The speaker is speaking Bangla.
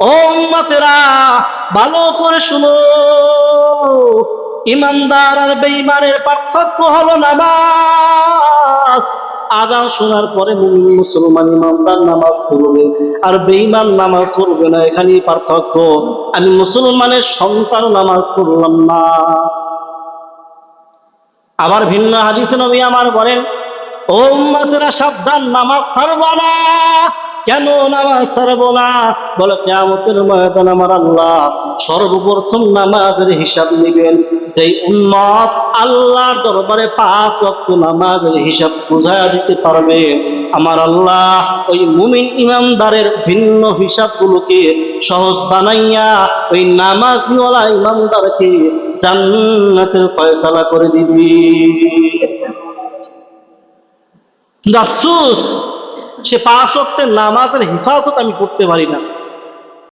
ও উম্মতেরা, ভালো করে শুনো। ইমানদার আর বেঈমানের পার্থক্য হলো নামাজ। আজান শোনার পরে মুসলমান ইমানদার নামাজ পড়বে, আর বেঈমান নামাজ পড়বে না, এখানেই পার্থক্য। আমি মুসলমানের সন্তান নামাজ পড়লাম না। আবার ভিন্ন হাদিসে নবী আমার বলেন, ও উম্মতেরা, সাবধান, নামাজ ছাড়বা না। কেন নামাজ ছাড়বো না? বলে কেমতের ময়দান আমার আল্লাহ সর্বপ্রথম নামাজের হিসাব নেবেন। যেই উম্মত আল্লাহর দরবারে পাঁচ ওয়াক্ত নামাজের হিসাব বুঝায়া দিতে পারবে, আমার আল্লাহ ওই মুমিন ইমানদারের ভিন্ন হিসাবগুলোকে সহজ বানাইয়া ওই নামাজওয়ালা ইমানদারকে জান্নাতের ফয়সালা করে দিবি। আফসোস সে পাঁচ অক্টের নামাজের হিফাজত আমি করতে পারি না।